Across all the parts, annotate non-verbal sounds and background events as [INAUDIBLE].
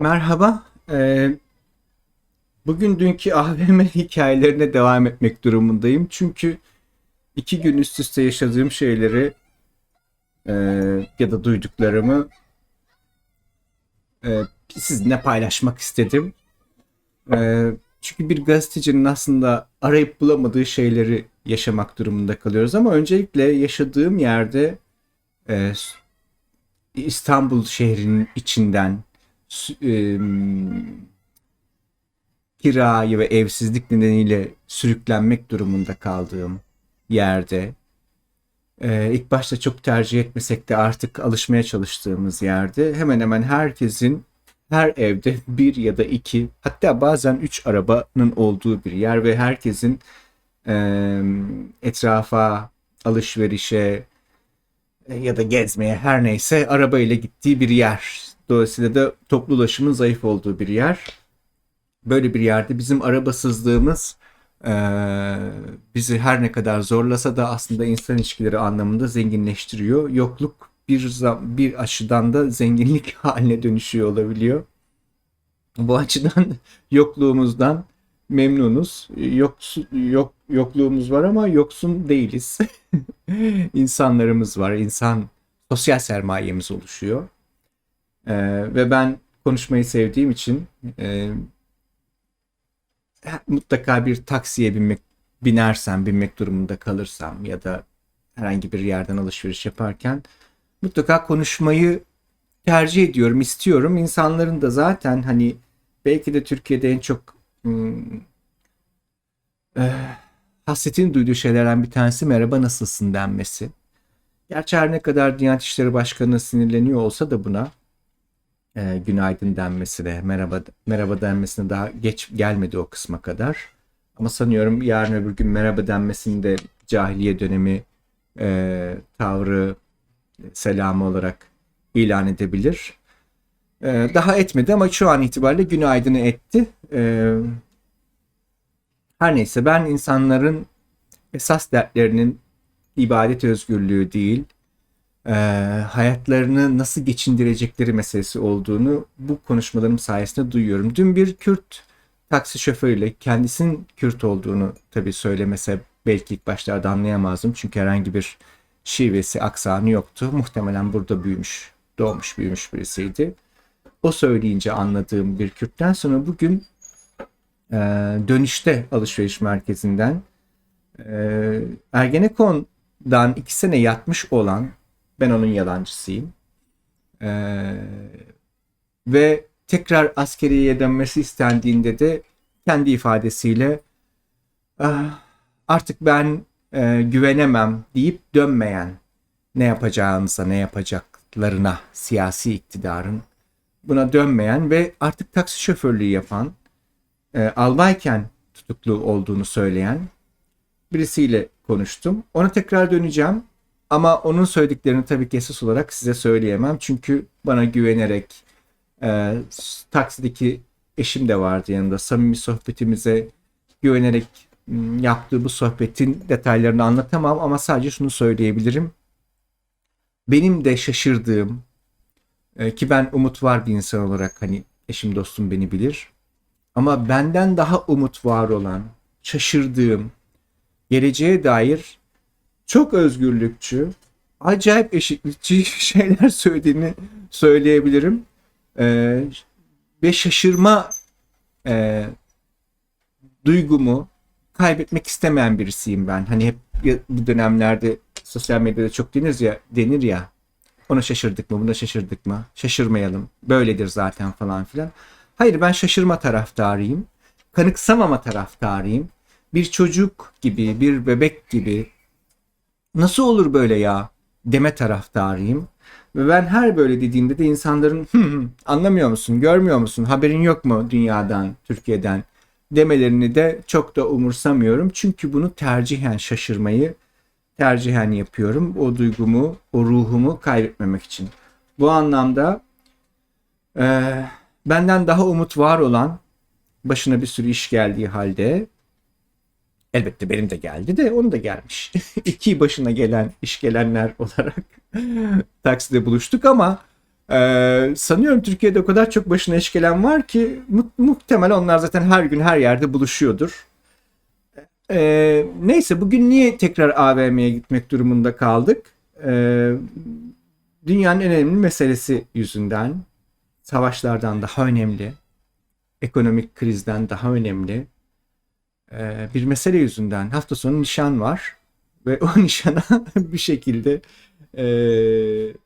Merhaba. Ee, bugün dünkü AVM hikayelerine devam etmek durumundayım. Çünkü iki gün üst üste yaşadığım şeyleri e, ya da duyduklarımı e, sizinle paylaşmak istedim. E, çünkü bir gazetecinin aslında arayıp bulamadığı şeyleri yaşamak durumunda kalıyoruz. Ama öncelikle yaşadığım yerde e, İstanbul şehrinin içinden e, kirayı ve evsizlik nedeniyle sürüklenmek durumunda kaldığım yerde e, ilk başta çok tercih etmesek de artık alışmaya çalıştığımız yerde hemen hemen herkesin her evde [LAUGHS] bir ya da iki hatta bazen üç arabanın olduğu bir yer ve herkesin e, etrafa, alışverişe ya da gezmeye her neyse arabayla gittiği bir yer. Dolayısıyla da toplu ulaşımın zayıf olduğu bir yer. Böyle bir yerde bizim arabasızlığımız e, bizi her ne kadar zorlasa da aslında insan ilişkileri anlamında zenginleştiriyor. Yokluk bir bir açıdan da zenginlik [LAUGHS] haline dönüşüyor olabiliyor. Bu açıdan [LAUGHS] yokluğumuzdan memnunuz. Yok, yok yokluğumuz var ama yoksun değiliz. [LAUGHS] İnsanlarımız var. İnsan sosyal sermayemiz oluşuyor. Ee, ve ben konuşmayı sevdiğim için e, mutlaka bir taksiye binmek binersem, binmek durumunda kalırsam ya da herhangi bir yerden alışveriş yaparken mutlaka konuşmayı tercih ediyorum, istiyorum. İnsanların da zaten hani belki de Türkiye'de en çok hmm, e, hasretini duyduğu şeylerden bir tanesi merhaba nasılsın denmesi. Gerçi her ne kadar Diyanet İşleri Başkanı sinirleniyor olsa da buna e, günaydın denmesine, merhaba merhaba denmesine daha geç gelmedi o kısma kadar. Ama sanıyorum yarın öbür gün merhaba denmesini de cahiliye dönemi e, tavrı selamı olarak ilan edebilir. E, daha etmedi ama şu an itibariyle günaydını etti. E, her neyse ben insanların esas dertlerinin ibadet özgürlüğü değil, e, hayatlarını nasıl geçindirecekleri meselesi olduğunu bu konuşmalarım sayesinde duyuyorum. Dün bir Kürt taksi şoförüyle kendisinin Kürt olduğunu tabii söylemese belki ilk başlarda anlayamazdım. Çünkü herhangi bir şivesi, aksanı yoktu. Muhtemelen burada büyümüş, doğmuş, büyümüş birisiydi. O söyleyince anladığım bir Kürt'ten sonra bugün e, dönüşte alışveriş merkezinden e, Ergenekon'dan iki sene yatmış olan ben onun yalancısıyım. E, ve tekrar askeriye dönmesi istendiğinde de kendi ifadesiyle ah, artık ben e, güvenemem deyip dönmeyen ne yapacağınıza ne yapacaklarına siyasi iktidarın buna dönmeyen ve artık taksi şoförlüğü yapan e, albayken tutuklu olduğunu söyleyen birisiyle konuştum. Ona tekrar döneceğim ama onun söylediklerini tabii ki esas olarak size söyleyemem. Çünkü bana güvenerek e, taksideki eşim de vardı yanında. Samimi sohbetimize güvenerek yaptığı bu sohbetin detaylarını anlatamam ama sadece şunu söyleyebilirim. Benim de şaşırdığım e, ki ben umut var bir insan olarak hani eşim dostum beni bilir. Ama benden daha umut var olan, şaşırdığım, geleceğe dair çok özgürlükçü, acayip eşitlikçi [LAUGHS] şeyler söylediğini söyleyebilirim. Ee, ve şaşırma e, duygumu kaybetmek istemeyen birisiyim ben. Hani hep bu dönemlerde sosyal medyada çok denir ya, denir ya ona şaşırdık mı, buna şaşırdık mı? Şaşırmayalım. Böyledir zaten falan filan. Hayır ben şaşırma taraftarıyım. Kanıksamama taraftarıyım. Bir çocuk gibi, bir bebek gibi nasıl olur böyle ya deme taraftarıyım. Ve ben her böyle dediğimde de insanların anlamıyor musun, görmüyor musun, haberin yok mu dünyadan, Türkiye'den demelerini de çok da umursamıyorum. Çünkü bunu tercihen şaşırmayı tercihen yapıyorum. O duygumu, o ruhumu kaybetmemek için. Bu anlamda e, benden daha umut var olan başına bir sürü iş geldiği halde elbette benim de geldi de onun da gelmiş. [LAUGHS] İki başına gelen iş gelenler olarak [LAUGHS] takside buluştuk ama Ee, sanıyorum Türkiye'de o kadar çok başına eş gelen var ki mu- muhtemelen onlar zaten her gün her yerde buluşuyordur. Ee, neyse bugün niye tekrar AVM'ye gitmek durumunda kaldık? Ee, dünyanın en önemli meselesi yüzünden, savaşlardan daha önemli, ekonomik krizden daha önemli ee, bir mesele yüzünden hafta sonu nişan var ve o [LAUGHS] nişana bir şekilde e,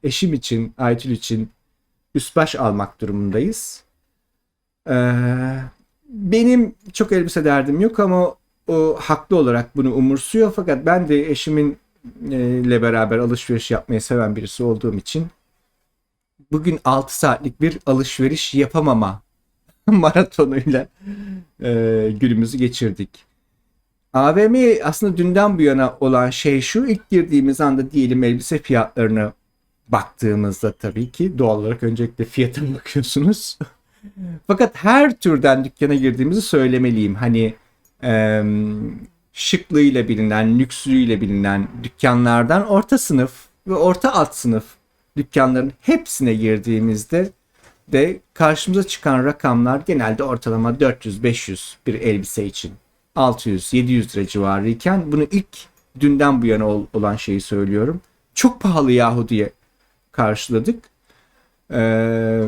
eşim için, Aytül için üst baş almak durumundayız. Ee, benim çok elbise derdim yok ama o haklı olarak bunu umursuyor fakat ben de eşimin e, ile beraber alışveriş yapmayı seven birisi olduğum için bugün 6 saatlik bir alışveriş yapamama [LAUGHS] maratonuyla e, günümüzü geçirdik. AVM aslında dünden bu yana olan şey şu ilk girdiğimiz anda diyelim elbise fiyatlarına baktığımızda tabii ki doğal olarak öncelikle fiyata [LAUGHS] bakıyorsunuz. Fakat her türden dükkana girdiğimizi söylemeliyim. Hani e, şıklığıyla bilinen, lüksüyle bilinen dükkanlardan orta sınıf ve orta alt sınıf dükkanların hepsine girdiğimizde de karşımıza çıkan rakamlar genelde ortalama 400-500 bir elbise için 600-700 lira civarı iken bunu ilk dünden bu yana ol- olan şeyi söylüyorum. Çok pahalı yahu diye karşıladık. Ee,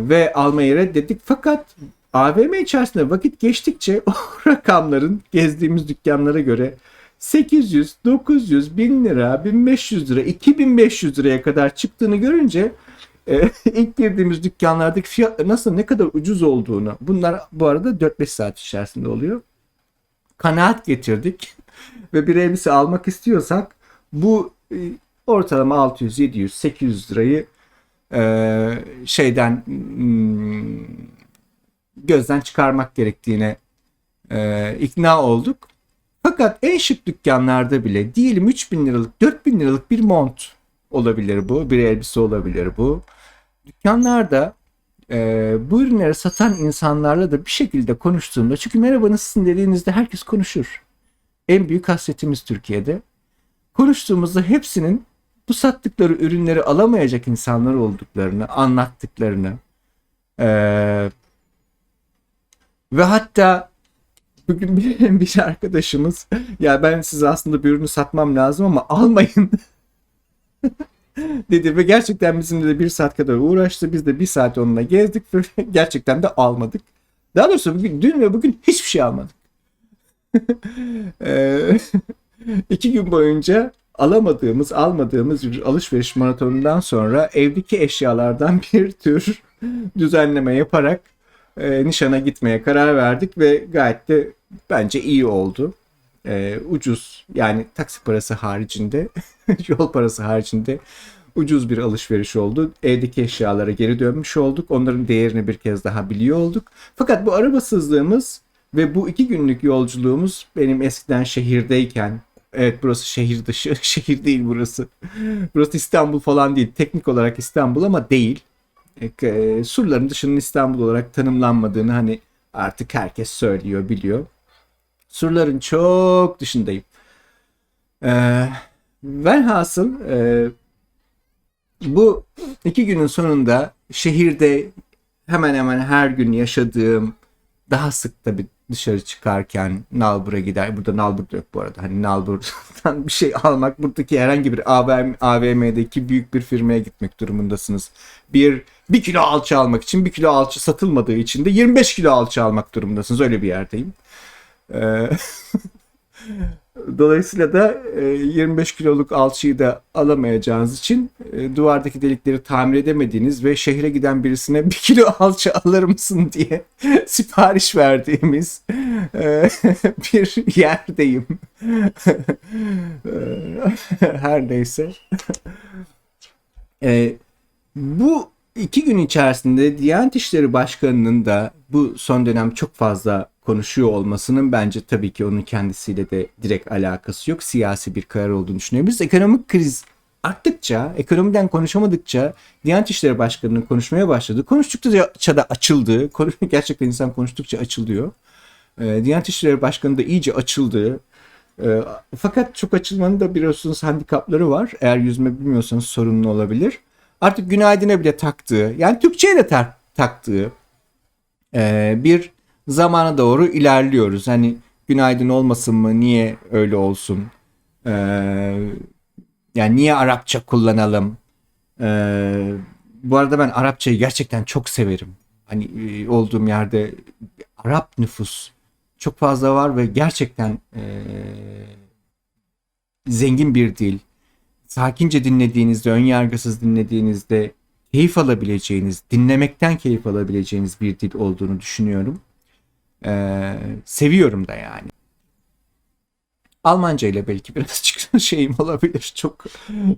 ve almayı reddettik. Fakat AVM içerisinde vakit geçtikçe [LAUGHS] o rakamların gezdiğimiz dükkanlara göre 800, 900, 1000 lira, 1500 lira, 2500 liraya kadar çıktığını görünce e, [LAUGHS] ilk girdiğimiz dükkanlardaki fiyatlar nasıl ne kadar ucuz olduğunu bunlar bu arada 4-5 saat içerisinde oluyor. Kanaat getirdik [LAUGHS] ve bir elbise almak istiyorsak bu e, ortalama 600, 700, 800 lirayı e, şeyden hmm, gözden çıkarmak gerektiğine e, ikna olduk. Fakat en şık dükkanlarda bile diyelim 3000 liralık, 4000 liralık bir mont olabilir bu, bir elbise olabilir bu. Dükkanlarda e, bu ürünleri satan insanlarla da bir şekilde konuştuğumda çünkü merhaba nasılsın dediğinizde herkes konuşur. En büyük hasretimiz Türkiye'de. Konuştuğumuzda hepsinin bu sattıkları ürünleri alamayacak insanlar olduklarını anlattıklarını e, ve hatta bugün bir, [LAUGHS] bir arkadaşımız ya ben size aslında bir ürünü satmam lazım ama almayın [LAUGHS] [LAUGHS] dedi ve gerçekten bizimle de bir saat kadar uğraştı. Biz de bir saat onunla gezdik ve [LAUGHS] gerçekten de almadık. Daha doğrusu bugün, dün ve bugün hiçbir şey almadık. Eee, [LAUGHS] İki gün boyunca alamadığımız, almadığımız bir alışveriş maratonundan sonra evdeki eşyalardan bir tür düzenleme yaparak e, nişana gitmeye karar verdik ve gayet de bence iyi oldu. E, ucuz yani taksi parası haricinde, [LAUGHS] yol parası haricinde ucuz bir alışveriş oldu. Evdeki eşyalara geri dönmüş olduk. Onların değerini bir kez daha biliyor olduk. Fakat bu arabasızlığımız ve bu iki günlük yolculuğumuz benim eskiden şehirdeyken Evet burası şehir dışı. [LAUGHS] Şehir değil burası. Burası İstanbul falan değil. Teknik olarak İstanbul ama değil. E, e, surların dışının İstanbul olarak tanımlanmadığını hani artık herkes söylüyor, biliyor. Surların çok dışındayım. Ee, velhasıl e, bu iki günün sonunda şehirde hemen hemen her gün yaşadığım daha sık tabii dışarı çıkarken Nalbur'a gider. Burada Nalbur yok bu arada. Hani Nalbur'dan bir şey almak buradaki herhangi bir AVM, AVM'deki büyük bir firmaya gitmek durumundasınız. Bir bir kilo alçı almak için bir kilo alçı satılmadığı için de 25 kilo alçı almak durumundasınız. Öyle bir yerdeyim. Ee, [LAUGHS] Dolayısıyla da e, 25 kiloluk alçıyı da alamayacağınız için e, duvardaki delikleri tamir edemediğiniz ve şehre giden birisine bir kilo [LAUGHS] alçı alır mısın diye [LAUGHS] sipariş verdiğimiz e, bir yerdeyim. E, Her neyse. E, bu iki gün içerisinde Diyanet İşleri Başkanı'nın da bu son dönem çok fazla konuşuyor olmasının bence tabii ki onun kendisiyle de direkt alakası yok. Siyasi bir karar olduğunu düşünüyoruz. Ekonomik kriz arttıkça, ekonomiden konuşamadıkça Diyanet İşleri Başkanı'nın konuşmaya başladı. Konuştukça da açıldı. [LAUGHS] Gerçekten insan konuştukça açılıyor. E, Diyanet İşleri Başkanı da iyice açıldı. E, fakat çok açılmanın da biliyorsunuz handikapları var. Eğer yüzme bilmiyorsanız sorunlu olabilir. artık günaydına bile taktığı yani Türkçe'ye de ta- taktığı e, bir zamana doğru ilerliyoruz. Hani günaydın olmasın mı? Niye öyle olsun? E, yani niye Arapça kullanalım? E, bu arada ben Arapçayı gerçekten çok severim. Hani e, olduğum yerde Arap nüfus çok fazla var ve gerçekten e, zengin bir dil. Sakince dinlediğinizde, önyargısız dinlediğinizde keyif alabileceğiniz, dinlemekten keyif alabileceğiniz bir dil olduğunu düşünüyorum. Ee, seviyorum da yani. Almanca ile belki birazcık [LAUGHS] şeyim olabilir, çok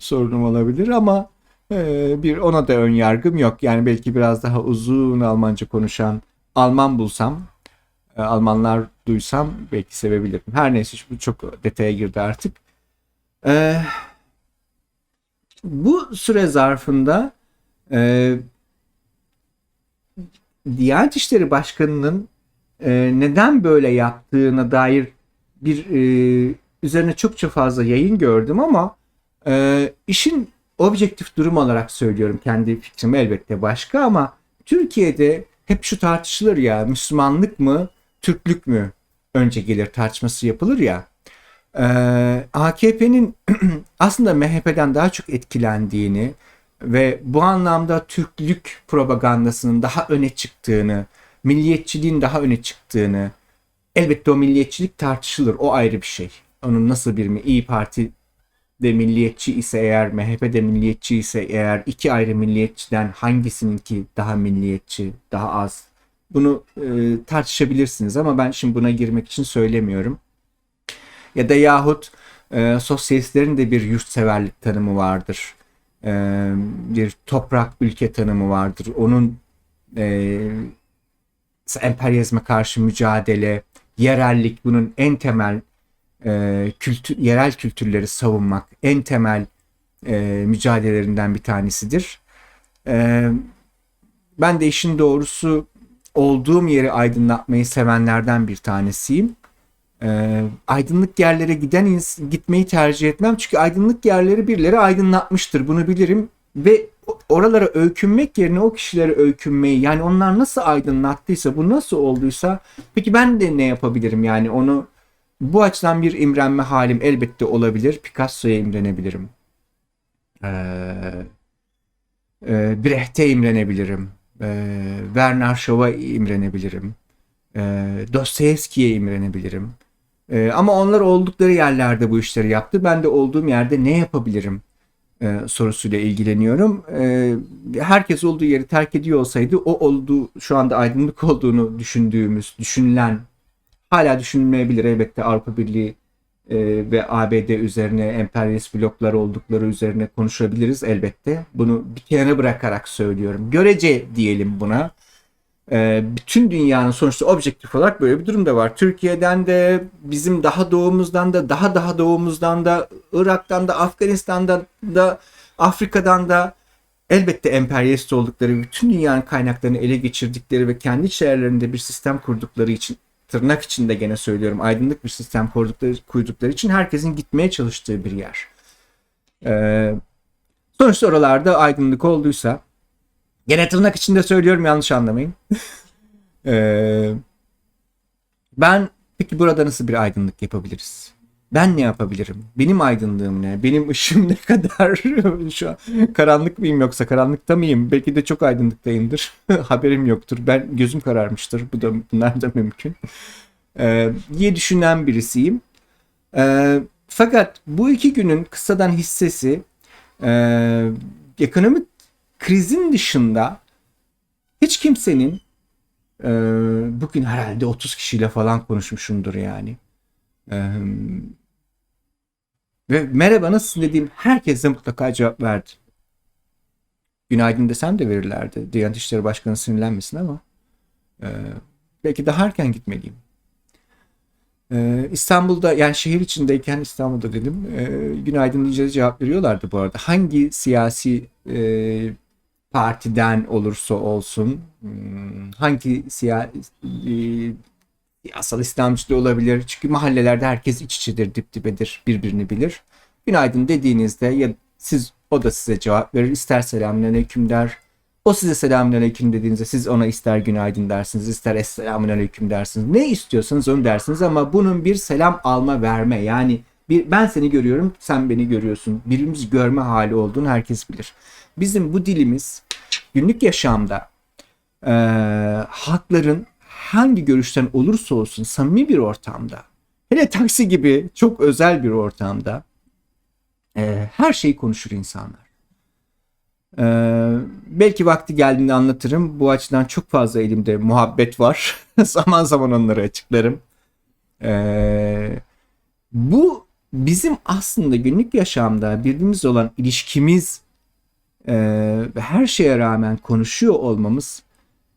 sorunum olabilir ama e, bir ona da ön yargım yok. Yani belki biraz daha uzun Almanca konuşan Alman bulsam, e, Almanlar duysam belki sevebilirim. Her neyse bu çok detaya girdi artık. Ee, bu süre zarfında e, Diyanet İşleri Başkanı'nın e, neden böyle yaptığına dair bir e, üzerine çokça fazla yayın gördüm ama e, işin objektif durum olarak söylüyorum kendi fikrim elbette başka ama Türkiye'de hep şu tartışılır ya Müslümanlık mı Türklük mü önce gelir tartışması yapılır ya. E, AKP'nin [CLEARS THROAT] aslında MHP'den daha çok etkilendiğini ve bu anlamda Türklük propagandasının daha öne çıktığını, milliyetçiliğin daha öne çıktığını, elbette o milliyetçilik tartışılır, o ayrı bir şey. Onun nasıl bir mi? İyi Parti de milliyetçi ise eğer, MHP de milliyetçi ise eğer, iki ayrı milliyetçiden hangisininki daha milliyetçi, daha az? Bunu e, tartışabilirsiniz ama ben şimdi buna girmek için söylemiyorum. Ya da yahut e, sosyalistlerin de bir yurtseverlik tanımı vardır e, bir toprak ülke tanımı vardır. Onun e, emperyalizme karşı mücadele, yerellik bunun en temel e, kültür, yerel kültürleri savunmak en temel e, mücadelelerinden bir tanesidir. E, ben de işin doğrusu olduğum yeri aydınlatmayı sevenlerden bir tanesiyim. E, aydınlık yerlere giden gitmeyi tercih etmem çünkü aydınlık yerleri birileri aydınlatmıştır bunu bilirim ve oralara öykünmek yerine o kişilere öykünmeyi yani onlar nasıl aydınlattıysa bu nasıl olduysa peki ben de ne yapabilirim? Yani onu bu açıdan bir imrenme halim elbette olabilir. Picasso'ya imrenebilirim. Ee, e, Brecht'e imrenebilirim. Ee, Werner Shaw'a imrenebilirim. E, Dostoyevski'ye imrenebilirim. E, ama onlar oldukları yerlerde bu işleri yaptı. Ben de olduğum yerde ne yapabilirim e, sorusuyla ilgileniyorum. E, herkes olduğu yeri terk ediyor olsaydı o olduğu şu anda aydınlık olduğunu düşündüğümüz, düşünülen hala düşünülmeyebilir elbette Avrupa Birliği e, ve ABD üzerine emperyalist bloklar oldukları üzerine konuşabiliriz elbette. Bunu bir kenara bırakarak söylüyorum. Görece diyelim buna. Ee, bütün dünyanın sonuçta objektif olarak böyle bir durum da var. Türkiye'den de bizim daha doğumuzdan da daha daha doğumuzdan da Irak'tan da Afganistan'dan da Afrika'dan da elbette emperyalist oldukları bütün dünyanın kaynaklarını ele geçirdikleri ve kendi içerilerinde bir sistem kurdukları için tırnak içinde gene söylüyorum aydınlık bir sistem kurdukları, kurdukları için herkesin gitmeye çalıştığı bir yer. Ee, sonuçta oralarda aydınlık olduysa Gene tırnak içinde söylüyorum yanlış anlamayın. [LAUGHS] ee, ben peki burada nasıl bir aydınlık yapabiliriz? Ben ne yapabilirim? Benim aydınlığım ne? Benim [LAUGHS] ışığım ne kadar? Şu an karanlık mıyım yoksa karanlıkta mıyım? Belki de çok aydınlıktayımdır. [LAUGHS] Haberim yoktur. Ben gözüm kararmıştır. Bu da bunlar da mümkün. Ee, diye düşünen birisiyim. Ee, fakat bu iki günün kısadan hissesi e, ekonomik krizin dışında hiç kimsenin e, bugün herhalde 30 kişiyle falan konuşmuşumdur yani. E, ve merhaba nasılsın dediğim herkese mutlaka cevap verdi. Günaydın desem de verirlerdi. Diyanet İşleri Başkanı sinirlenmesin ama e, belki daha erken gitmeliyim. Ee, İstanbul'da yani şehir içindeyken İstanbul'da dedim e, günaydın diyeceğiz cevap veriyorlardı bu arada. Hangi siyasi e, partiden olursa olsun hmm, hangi siya, e, siyasal İslamcı da olabilir. Çünkü mahallelerde herkes iç içedir, dip dibedir, birbirini bilir. Günaydın dediğinizde ya siz O da size cevap verir. İster selamünaleyküm der. O size selamünaleyküm dediğinizde siz ona ister günaydın dersiniz, ister esselamunaleyküm dersiniz. Ne istiyorsanız onu dersiniz ama bunun bir selam alma verme yani bir, ben seni görüyorum, sen beni görüyorsun. Birbirimizi görme hali olduğunu herkes bilir. Bizim bu dilimiz günlük yaşamda e, halkların hangi görüşten olursa olsun samimi bir ortamda, hele taksi gibi çok özel bir ortamda e, her şeyi konuşur insanlar. Ee, belki vakti geldiğinde anlatırım. Bu açıdan çok fazla elimde muhabbet var. [LAUGHS] zaman zaman onları açıklarım. Ee, bu bizim aslında günlük yaşamda birbirimizle olan ilişkimiz ve her şeye rağmen konuşuyor olmamız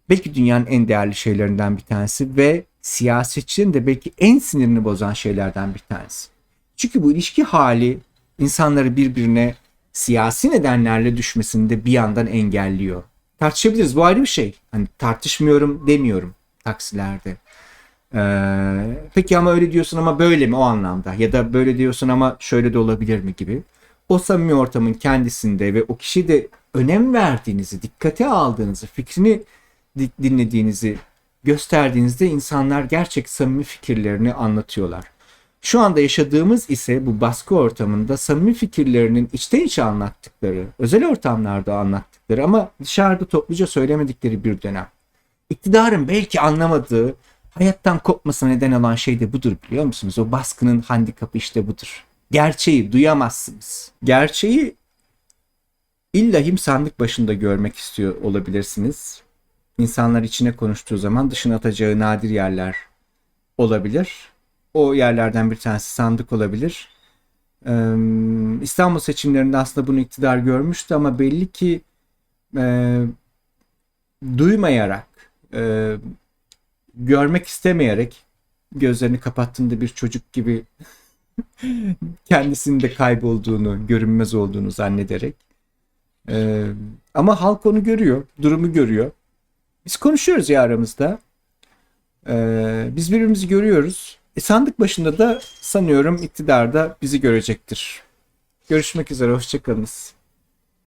belki dünyanın en değerli şeylerinden bir tanesi ve siyasetçinin de belki en sinirini bozan şeylerden bir tanesi. Çünkü bu ilişki hali insanları birbirine siyasi nedenlerle düşmesini de bir yandan engelliyor. Tartışabiliriz bu ayrı bir şey. Hani tartışmıyorum demiyorum taksilerde. Ee, peki ama öyle diyorsun ama böyle mi o anlamda ya da böyle diyorsun ama şöyle de olabilir mi gibi. O samimi ortamın kendisinde ve o kişi de önem verdiğinizi, dikkate aldığınızı, fikrini di- dinlediğinizi gösterdiğinizde insanlar gerçek samimi fikirlerini anlatıyorlar. Şu anda yaşadığımız ise bu baskı ortamında samimi fikirlerinin içten içe anlattıkları, özel ortamlarda anlattıkları ama dışarıda topluca söylemedikleri bir dönem. İktidarın belki anlamadığı, hayattan kopmasına neden olan şey de budur biliyor musunuz? O baskının handikapı işte budur. Gerçeği duyamazsınız. Gerçeği illahim sandık başında görmek istiyor olabilirsiniz. İnsanlar içine konuştuğu zaman dışına atacağı nadir yerler olabilir. O yerlerden bir tanesi sandık olabilir. Ee, İstanbul seçimlerinde aslında bunu iktidar görmüştü ama belli ki e, duymayarak, e, görmek istemeyerek gözlerini kapattığında bir çocuk gibi kendisinin de kaybolduğunu, görünmez olduğunu zannederek. E, ama halk onu görüyor, durumu görüyor. Biz konuşuyoruz ya aramızda. E, biz birbirimizi görüyoruz. E, sandık başında da sanıyorum iktidarda bizi görecektir. Görüşmek üzere, hoşçakalınız.